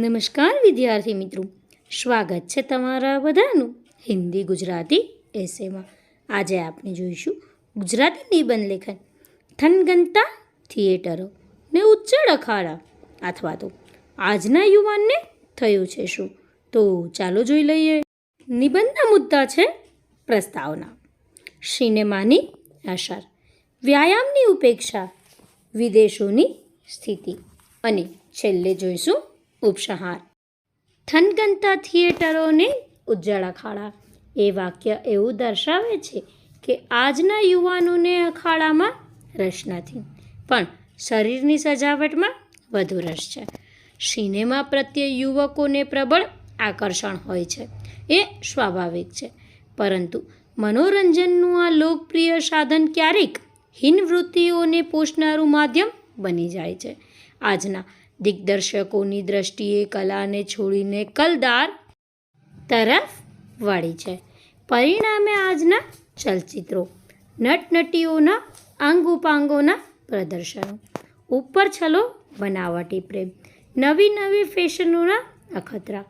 નમસ્કાર વિદ્યાર્થી મિત્રો. સ્વાગત છે તમારા બધાનું હિન્દી ગુજરાતી એસેમાં. આજે આપણે જોઈશું ગુજરાતી નિબંધ લેખન. થનગનતા થિયેટરો ને ઉચ્ચળ અખાડા અથવા તો આજના યુવાનને થયું છે શું? તો ચાલો જોઈ લઈએ. નિબંધના મુદ્દા છે પ્રસ્તાવના. સિનેમાની અસર, વ્યાયામની ઉપેક્ષા, વિદેશોની સ્થિતિ. અને છેલ્લે જોઈશું ઉપસંહાર. થનગનતા થિયેટરોને ઉજ્જળ અખાડા એ વાક્ય એવું દર્શાવે છે કે આજના યુવાનોને અખાડામાં રસ નથી, પણ શરીરની સજાવટમાં વધુ રસ છે. સિનેમા પ્રત્યે યુવકોને પ્રબળ આકર્ષણ હોય છે, એ સ્વાભાવિક છે. પરંતુ મનોરંજનનું આ લોકપ્રિય સાધન ક્યારેક હીન વૃત્તિઓને પોષનારું માધ્યમ બની જાય છે. આજના દિગ્દર્શકોની દ્રષ્ટિએ કલાને છોડીને કલદાર તરફ વળી છે. પરિણામે આજના ચલચિત્રો, નટનટીઓના આંગોપાંગોના પ્રદર્શનો, ઉપર છલો બનાવટી પ્રેમ, નવી નવી ફેશનોના અખતરા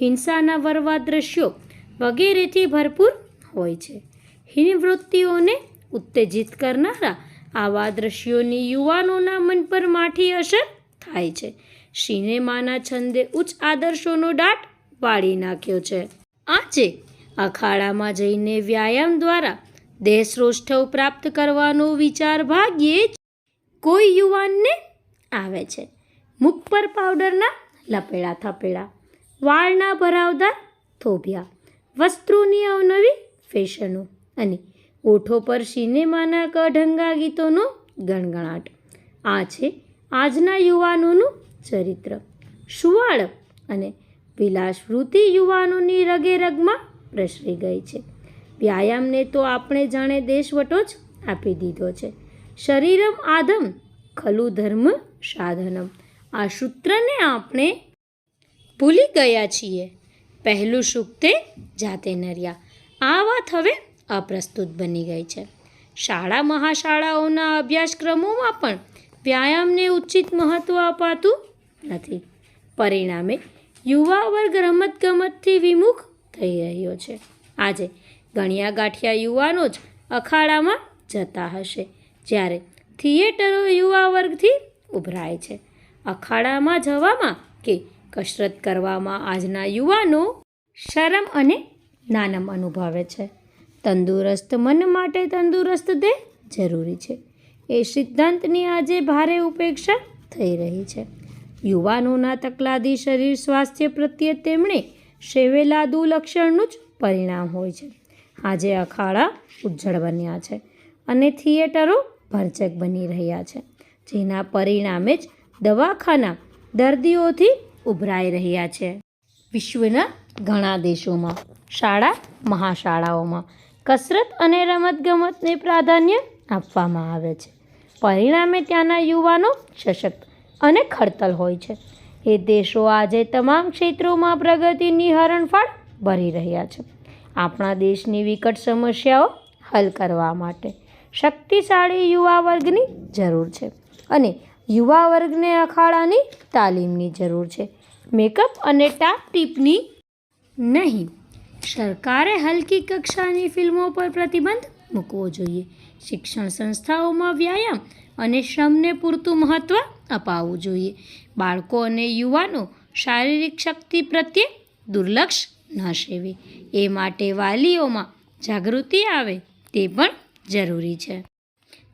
હિંસાના વરવા દ્રશ્યો વગેરેથી ભરપૂર હોય છે. હિનવૃત્તિઓને ઉત્તેજિત કરનારા આવા દ્રશ્યોની યુવાનોના મન પર માઠી અસર થાય છે. સિનેમાના છંદે ઉચ્ચ આદર્શોનો દાટ વાળી નાખ્યો છે. આજે અખાડામાં જઈને વ્યાયામ દ્વારા દેશરોષ્ઠવ પ્રાપ્ત કરવાનો વિચાર ભાગ્યે જ કોઈ યુવાનને આવે છે. મુખ પર પાવડરના લપેડા થપેડા, વાળના ભરાવદાર થોભિયા, વસ્ત્રોની અવનવી ફેશનો અને ઓઠો પર સિનેમાના કઢંગા ગીતોનો ગણગણાટ. આ છે આજના યુવાનોનું ચરિત્ર. સુવાળ અને વિલાસવૃત્તિ યુવાનોની રગે રગમાં પ્રસરી ગઈ છે. વ્યાયામને તો આપણે જાણે દેશવટો જ આપી દીધો છે. શરીરમ આધમ ખલુ ધર્મ સાધનમ. આ સૂત્રને આપણે ભૂલી ગયા છીએ. પહેલું સુક્તે જાતે નર્યા. આ વાત હવે અપ્રસ્તુત બની ગઈ છે. શાળા મહાશાળાઓના અભ્યાસક્રમોમાં પણ વ્યાયામને ઉચિત મહત્ત્વ અપાતું નથી. પરિણામે યુવા વર્ગ રમતગમતથી વિમુખ થઈ રહ્યો છે. આજે ગણ્યા ગાંઠિયા યુવાનો જ અખાડામાં જતા હશે, જ્યારે થિયેટરો યુવા વર્ગથી ઉભરાય છે. અખાડામાં જવામાં કે કસરત કરવામાં આજના યુવાનો શરમ અને નાનમ અનુભવે છે. તંદુરસ્ત મન માટે તંદુરસ્ત દેહ જરૂરી છે. એ સિદ્ધાંતની આજે ભારે ઉપેક્ષા થઈ રહી છે. યુવાનોના તકલાદી શરીર સ્વાસ્થ્ય પ્રત્યે તેમણે સેવેલા દુલક્ષણનું જ પરિણામ હોય છે. આજે અખાડા ઉજ્જળ બન્યા છે અને થિયેટરો ભરચક બની રહ્યા છે, જેના પરિણામે જ દવાખાના દર્દીઓથી ઉભરાઈ રહ્યા છે. વિશ્વના ઘણા દેશોમાં, શાળા, મહાશાળાઓમાં કસરત અને રમતગમતને પ્રાધાન્ય આપવામાં આવે છે. પરિણામે ત્યાંના યુવાનો સશક્ત અને ખડતલ હોય છે. એ દેશો આજે તમામ ક્ષેત્રોમાં પ્રગતિની હરણફાળ ભરી રહ્યા છે. આપણા દેશની વિકટ સમસ્યાઓ હલ કરવા માટે શક્તિશાળી યુવા વર્ગની જરૂર છે અને યુવા વર્ગને અખાડાની તાલીમની જરૂર છે. મેકઅપ અને ટાપ ટીપની નહીં, સરકારે હલકી કક્ષાની ફિલ્મો પર પ્રતિબંધ મૂકવો જોઈએ. શિક્ષણ સંસ્થાઓમાં વ્યાયામ અને શ્રમને પૂરતું મહત્ત્વ અપાવવું જોઈએ. બાળકો અને યુવાનો શારીરિક શક્તિ પ્રત્યે દુર્લક્ષ ન સેવે. એ માટે વાલીઓમાં જાગૃતિ આવે તે પણ જરૂરી છે.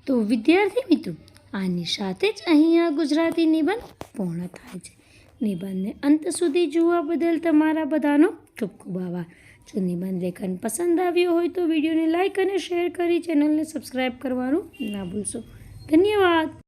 તો વિદ્યાર્થી મિત્રો, આની સાથે જ અહીંયા ગુજરાતી નિબંધ પૂર્ણ થાય છે. નિબંધને અંત સુધી જોવા બદલ તમારા બધાનો ખૂબ ખૂબ આભાર. જો નિબંધ લેખન પસંદ આવ્યો હોય તો વિડીયોને લાઇક અને શેર કરી ચેનલને સબસ્ક્રાઈબ કરવાનું ના ભૂલશો. ધન્યવાદ.